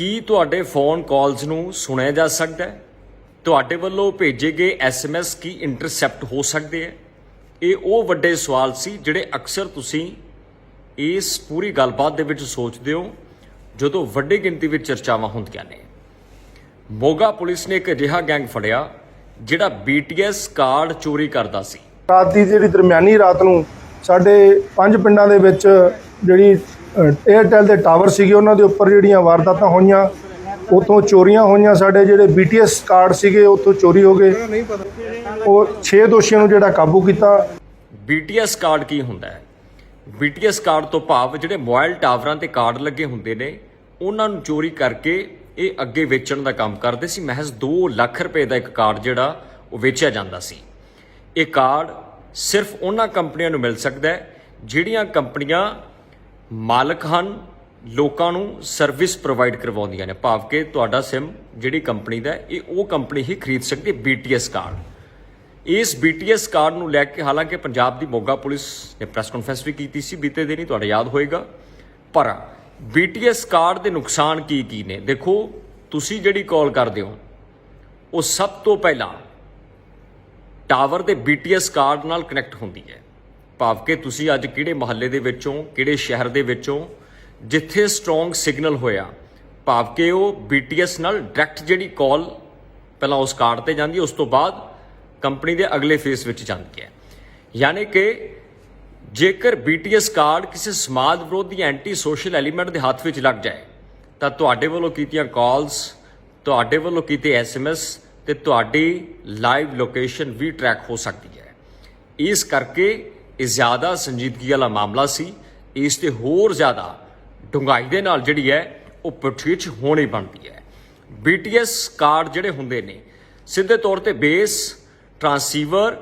ਕੀ ਤੁਹਾਡੇ ਫੋਨ ਕਾਲਸ ਨੂੰ ਸੁਣਿਆ ਜਾ ਸਕਦਾ ਹੈ? ਤੁਹਾਡੇ ਵੱਲੋਂ ਭੇਜੇ ਗਏ ਐਸਐਮਐਸ ਕੀ ਇੰਟਰਸੈਪਟ ਹੋ ਸਕਦੇ ਹੈ? ਇਹ ਉਹ ਵੱਡੇ ਸਵਾਲ ਸੀ ਜਿਹੜੇ ਅਕਸਰ ਤੁਸੀਂ ਇਸ ਪੂਰੀ ਗੱਲਬਾਤ ਦੇ ਵਿੱਚ ਸੋਚਦੇ ਹੋ, ਜਦੋਂ ਵੱਡੀ ਗਿਣਤੀ ਵਿੱਚ ਚਰਚਾਵਾਂ ਹੁੰਦੀਆਂ ਨੇ। ਮੋਗਾ ਪੁਲਿਸ ਨੇ ਇੱਕ ਅਜਿਹਾ ਗੈਂਗ ਫੜਿਆ, ਜਿਹੜਾ BTS ਕਾਰਡ ਚੋਰੀ ਕਰਦਾ ਸੀ। ਰਾਤ ਦੀ ਜਿਹੜੀ ਦਰਮਿਆਨੀ ਰਾਤ ਨੂੰ ਸਾਡੇ ਪੰਜ ਪਿੰਡਾਂ ਦੇ ਵਿੱਚ ਜਿਹੜੀ 에ਅਰਟੈਲ ਦੇ ਟਾਵਰ ਸੀਗੇ, ਉਹਨਾਂ ਦੇ ਉੱਪਰ ਜਿਹੜੀਆਂ ਵਾਰਦਾਤਾਂ ਹੋਈਆਂ ਉਤੋਂ ਚੋਰੀਆਂ ਹੋਈਆਂ, ਸਾਡੇ ਜਿਹੜੇ BTS ਕਾਰਡ ਸੀਗੇ ਉਤੋਂ ਚੋਰੀ ਹੋ ਗਏ। ਉਹ 6 ਦੋਸ਼ੀਆਂ ਨੂੰ ਜਿਹੜਾ ਕਾਬੂ ਕੀਤਾ। BTS ਕਾਰਡ ਕੀ ਹੁੰਦਾ ਹੈ? BTS ਕਾਰਡ ਤੋਂ ਭਾਵ ਜਿਹੜੇ ਮੋਬਾਈਲ ਟਾਵਰਾਂ ਤੇ ਕਾਰਡ ਲੱਗੇ ਹੁੰਦੇ ਨੇ, ਉਹਨਾਂ ਨੂੰ ਚੋਰੀ ਕਰਕੇ ਇਹ ਅੱਗੇ ਵੇਚਣ ਦਾ ਕੰਮ ਕਰਦੇ ਸੀ। ਮਹਿਜ਼ 2 ਲੱਖ ਰੁਪਏ ਦਾ ਇੱਕ ਕਾਰਡ ਜਿਹੜਾ ਉਹ ਵੇਚਿਆ ਜਾਂਦਾ ਸੀ। ਇਹ ਕਾਰਡ ਸਿਰਫ ਉਹਨਾਂ ਕੰਪਨੀਆਂ ਨੂੰ ਮਿਲ ਸਕਦਾ ਹੈ, ਜਿਹੜੀਆਂ ਕੰਪਨੀਆਂ ਮਾਲਕ ਹਨ, ਲੋਕਾਂ ਨੂੰ ਸਰਵਿਸ ਪ੍ਰੋਵਾਈਡ ਕਰਵਾਉਂਦੀਆਂ ਨੇ। ਭਾਵ ਕਿ ਤੁਹਾਡਾ ਸਿਮ ਜਿਹੜੀ ਕੰਪਨੀ ਦਾ ਇਹ ਉਹ ਕੰਪਨੀ ਹੀ ਖਰੀਦ ਸਕਦੀ ਹੈ BTS ਕਾਰਡ ਇਸ BTS ਕਾਰਡ ਨੂੰ ਲੈ ਕੇ ਹਾਲਾਂਕਿ ਪੰਜਾਬ ਦੀ ਮੋਗਾ ਪੁਲਿਸ ਨੇ ਪ੍ਰੈਸ ਕਾਨਫਰੰਸ ਵੀ ਕੀਤੀ ਸੀ, ਬੀਤੇ ਦਿਨੀ ਤੁਹਾਡਾ ਯਾਦ ਹੋਏਗਾ। ਪਰ BTS ਕਾਰਡ ਦੇ ਨੁਕਸਾਨ ਕੀ ਕੀ ਨੇ? ਦੇਖੋ, ਤੁਸੀਂ ਜਿਹੜੀ ਕਾਲ ਕਰਦੇ ਹੋ, ਉਹ ਸਭ ਤੋਂ ਪਹਿਲਾਂ ਟਾਵਰ ਦੇ BTS ਕਾਰਡ ਨਾਲ ਕਨੈਕਟ ਹੁੰਦੀ ਹੈ। ਭਾਵ ਕਿ ਤੁਸੀਂ ਅੱਜ ਕਿਹੜੇ ਮਹੱਲੇ ਦੇ ਵਿੱਚੋਂ, ਕਿਹੜੇ ਸ਼ਹਿਰ ਦੇ ਵਿੱਚੋਂ, ਜਿੱਥੇ ਸਟਰੋਂਗ ਸਿਗਨਲ ਹੋਇਆ, ਭਾਵ ਕਿ ਉਹ BTS ਨਾਲ ਡਾਇਰੈਕਟ ਜਿਹੜੀ ਕਾਲ ਪਹਿਲਾਂ ਉਸ ਕਾਰਡ ਤੇ ਜਾਂਦੀ ਹੈ ਉਸ ਤੋਂ ਬਾਅਦ ਕੰਪਨੀ ਦੇ ਅਗਲੇ ਫੇਸ ਵਿੱਚ ਜਾਂਦੀ ਹੈ। ਯਾਨੀ ਕਿ ਜੇਕਰ BTS ਕਾਰਡ ਕਿਸੇ ਸਮਾਜ ਵਿਰੋਧੀ ਐਂਟੀ ਸੋਸ਼ਲ ਐਲੀਮੈਂਟ ਦੇ ਹੱਥ ਵਿੱਚ ਲੱਗ ਜਾਏ, ਤਾਂ ਤੁਹਾਡੇ ਵੱਲੋਂ ਕੀਤੀਆਂ ਕਾਲਸ ਤੁਹਾਡੇ ਵੱਲੋਂ ਕੀਤੇ ਐਸਐਮਐਸ ਤੇ ਤੁਹਾਡੀ ਲਾਈਵ ਲੋਕੇਸ਼ਨ ਵੀ ਟਰੈਕ ਹੋ ਸਕਦੀ ਹੈ। ਇਸ ਕਰਕੇ ਇਹ ਜ਼ਿਆਦਾ ਸੰਜੀਦਗੀ ਵਾਲਾ ਮਾਮਲਾ ਸੀ। ਇਸ ਤੇ ਹੋਰ ਜ਼ਿਆਦਾ ਡੂੰਘਾਈ ਦੇ ਨਾਲ ਜਿਹੜੀ ਹੈ, ਉਹ ਪੁੱਛਗਿੱਛ ਹੋਣੀ ਬਣਦੀ ਹੈ। BTS ਕਾਰਡ ਜਿਹੜੇ ਹੁੰਦੇ ਨੇ, ਸਿੱਧੇ ਤੌਰ ਤੇ ਬੇਸ ਟਰਾਂਸੀਵਰ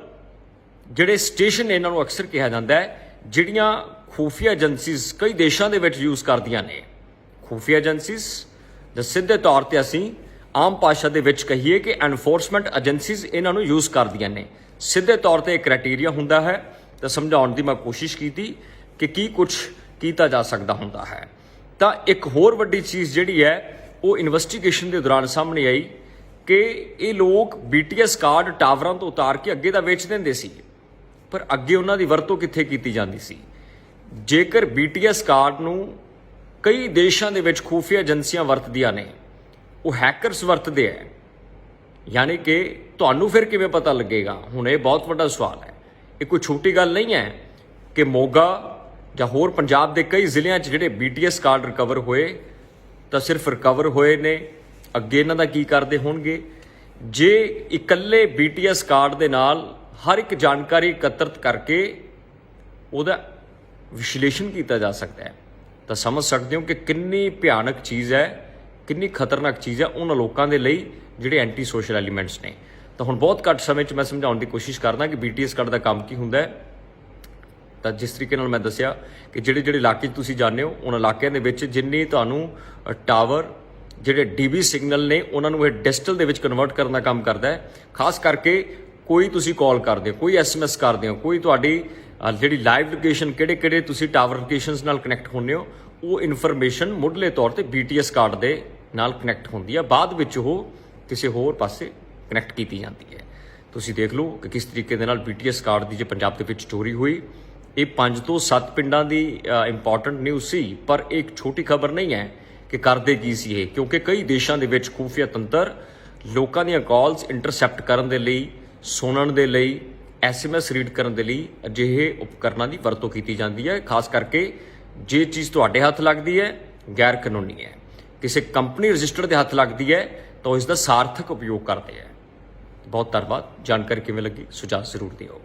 ਜਿਹੜੇ ਸਟੇਸ਼ਨ ਇਹਨਾਂ ਨੂੰ ਅਕਸਰ ਕਿਹਾ ਜਾਂਦਾ ਹੈ, ਜਿਹੜੀਆਂ ਖੂਫੀਆ ਏਜੰਸੀਜ਼ ਕਈ ਦੇਸ਼ਾਂ ਦੇ ਵਿੱਚ ਯੂਜ਼ ਕਰਦੀਆਂ ਨੇ। ਖੂਫੀਆ ਏਜੰਸੀਜ਼ ਜਾਂ ਸਿੱਧੇ ਤੌਰ ਤੇ ਅਸੀਂ ਆਮ ਭਾਸ਼ਾ ਦੇ ਵਿੱਚ ਕਹੀਏ ਕਿ ਐਨਫੋਰਸਮੈਂਟ ਏਜੰਸੀਜ਼ ਇਹਨਾਂ ਨੂੰ ਯੂਜ਼ ਕਰਦੀਆਂ ਨੇ। ਸਿੱਧੇ ਤੌਰ ਤੇ ਇਹ ਕ੍ਰਾਈਟੇਰੀਆ ਹੁੰਦਾ ਹੈ। ਤਾਂ ਸਮਝਾਉਣ ਦੀ ਮੈਂ ਕੋਸ਼ਿਸ਼ ਕੀਤੀ ਕਿ ਕੀ ਕੁਝ ਕੀਤਾ ਜਾ ਸਕਦਾ ਹੁੰਦਾ ਹੈ। ਤਾਂ ਇੱਕ ਹੋਰ ਵੱਡੀ ਚੀਜ਼ ਜਿਹੜੀ ਹੈ, ਉਹ ਇਨਵੈਸਟੀਗੇਸ਼ਨ ਦੇ ਦੌਰਾਨ ਸਾਹਮਣੇ ਆਈ ਕਿ ਇਹ ਲੋਕ BTS ਕਾਰਡ ਟਾਵਰਾਂ ਤੋਂ ਉਤਾਰ ਕੇ ਅੱਗੇ ਤਾਂ ਵੇਚ ਦਿੰਦੇ ਸੀ। ਪਰ ਅੱਗੇ ਉਹਨਾਂ ਦੀ ਵਰਤੋਂ ਕਿੱਥੇ ਕੀਤੀ ਜਾਂਦੀ ਸੀ? ਜੇਕਰ BTS ਕਾਰਡ ਨੂੰ ਕਈ ਦੇਸ਼ਾਂ ਦੇ ਵਿੱਚ ਖੂਫੀਆ ਏਜੰਸੀਆਂ ਵਰਤਦੀਆਂ ਨੇ, ਉਹ ਹੈਕਰਸ ਵਰਤਦੇ ਆ ਯਾਨੀ ਕਿ ਤੁਹਾਨੂੰ ਫਿਰ ਕਿਵੇਂ ਪਤਾ ਲੱਗੇਗਾ? ਹੁਣ ਇਹ ਬਹੁਤ ਵੱਡਾ ਸਵਾਲ ਹੈ। ਇਹ ਕੋਈ ਛੋਟੀ ਗੱਲ ਨਹੀਂ ਹੈ ਕਿ ਮੋਗਾ ਜਾਂ ਹੋਰ ਪੰਜਾਬ ਦੇ ਕਈ ਜ਼ਿਲ੍ਹਿਆਂ 'ਚ ਜਿਹੜੇ BTS ਕਾਰਡ ਰਿਕਵਰ ਹੋਏ, ਤਾਂ ਸਿਰਫ ਰਿਕਵਰ ਹੋਏ ਨੇ। ਅੱਗੇ ਇਹਨਾਂ ਦਾ ਕੀ ਕਰਦੇ ਹੋਣਗੇ? ਜੇ ਇਕੱਲੇ BTS ਕਾਰਡ ਦੇ ਨਾਲ ਹਰ ਇੱਕ ਜਾਣਕਾਰੀ ਇਕੱਤਰਤ ਕਰਕੇ ਉਹਦਾ ਵਿਸ਼ਲੇਸ਼ਣ ਕੀਤਾ ਜਾ ਸਕਦਾ ਹੈ, ਤਾਂ ਸਮਝ ਸਕਦੇ ਹੋ ਕਿ ਕਿੰਨੀ ਭਿਆਨਕ ਚੀਜ਼ ਹੈ, ਕਿੰਨੀ ਖਤਰਨਾਕ ਚੀਜ਼ ਹੈ ਉਹਨਾਂ ਲੋਕਾਂ ਦੇ ਲਈ ਜਿਹੜੇ ਐਂਟੀ ਸੋਸ਼ਲ ਐਲੀਮੈਂਟਸ ਨੇ। ਤਾਂ ਹੁਣ ਬਹੁਤ ਘੱਟ ਸਮੇਂ 'ਚ ਮੈਂ ਸਮਝਾਉਣ ਦੀ ਕੋਸ਼ਿਸ਼ ਕਰਦਾ ਕਿ BTS ਕਾਰਡ ਦਾ ਕੰਮ ਕੀ ਹੁੰਦਾ ਹੈ। ਤਾਂ ਜਿਸ ਤਰੀਕੇ ਨਾਲ ਮੈਂ ਦੱਸਿਆ ਕਿ ਜਿਹੜੇ ਜਿਹੜੇ ਇਲਾਕੇ 'ਚ ਤੁਸੀਂ ਜਾਂਦੇ ਹੋ, ਉਹਨਾਂ ਇਲਾਕਿਆਂ ਦੇ ਵਿੱਚ ਜਿੰਨੀ ਤੁਹਾਨੂੰ ਟਾਵਰ ਜਿਹੜੇ ਡੀਬੀ ਸਿਗਨਲ ਨੇ, ਉਹਨਾਂ ਨੂੰ ਇਹ ਡਿਜੀਟਲ ਦੇ ਵਿੱਚ ਕਨਵਰਟ ਕਰਨ ਦਾ ਕੰਮ ਕਰਦਾ ਹੈ। ਖਾਸ ਕਰਕੇ ਕੋਈ ਤੁਸੀਂ ਕਾਲ ਕਰਦੇ ਹੋ, ਕੋਈ ਐਸਐਮਐਸ ਕਰਦੇ ਹੋ, ਕੋਈ ਤੁਹਾਡੀ ਜਿਹੜੀ ਲਾਈਵ ਲੋਕੇਸ਼ਨ ਕਿਹੜੇ ਕਿਹੜੇ ਤੁਸੀਂ ਟਾਵਰ ਲੋਕੇਸ਼ਨਸ ਨਾਲ ਕਨੈਕਟ ਹੁੰਦੇ ਹੋ, ਉਹ ਇਨਫੋਰਮੇਸ਼ਨ ਮੁੱਢਲੇ ਤੌਰ ਤੇ BTS ਕਾਰਡ ਦੇ ਨਾਲ ਕਨੈਕਟ ਹੁੰਦੀ ਹੈ ਬਾਅਦ ਵਿੱਚ ਉਹ ਕਿਸੇ ਹੋਰ ਪਾਸੇ ਕਨੈਕਟ ਕੀਤੀ ਜਾਂਦੀ ਹੈ। ਤੁਸੀਂ ਦੇਖ ਲਓ ਕਿ ਕਿਸ ਤਰੀਕੇ ਦੇ ਨਾਲ BTS ਕਾਰਡ ਦੀ ਜੇ ਪੰਜਾਬ ਦੇ ਵਿੱਚ ਚੋਰੀ ਹੋਈ, ਇਹ 5 ਤੋਂ 7 ਪਿੰਡਾਂ ਦੀ ਇੰਪੋਰਟੈਂਟ ਨਿਊਜ਼ ਸੀ, ਪਰ ਇਹ ਇੱਕ ਛੋਟੀ ਖਬਰ ਨਹੀਂ ਹੈ ਕਿ ਕਰਦੇ ਕੀ ਸੀ ਇਹ, ਕਿਉਂਕਿ ਕਈ ਦੇਸ਼ਾਂ ਦੇ ਵਿੱਚ ਖੂਫੀਆ ਤੰਤਰ ਲੋਕਾਂ ਦੀਆਂ ਕਾਲਸ ਇੰਟਰਸੈਪਟ ਕਰਨ ਦੇ ਲਈ, ਸੁਣਨ ਦੇ ਲਈ ਐਸਐਮਐਸ ਰੀਡ ਕਰਨ ਦੇ ਲਈ ਅਜਿਹੇ ਉਪਕਰਨਾਂ ਦੀ ਵਰਤੋਂ ਕੀਤੀ ਜਾਂਦੀ ਹੈ। ਖਾਸ ਕਰਕੇ ਜੇ ਚੀਜ਼ ਤੁਹਾਡੇ ਹੱਥ ਲੱਗਦੀ ਹੈ ਗੈਰ ਕਾਨੂੰਨੀ ਹੈ। ਕਿਸੇ ਕੰਪਨੀ ਰਜਿਸਟਰ ਦੇ ਹੱਥ ਲੱਗਦੀ ਹੈ, ਤਾਂ ਇਸ ਦਾ ਸਾਰਥਕ ਉਪਯੋਗ ਕਰਦੇ ਹੈ। ਬਹੁਤ ਧੰਨਵਾਦ। ਜਾਣਕਾਰੀ ਕਿਵੇਂ ਲੱਗੀ? ਸੁਝਾਅ ਜ਼ਰੂਰ ਦਿਓ।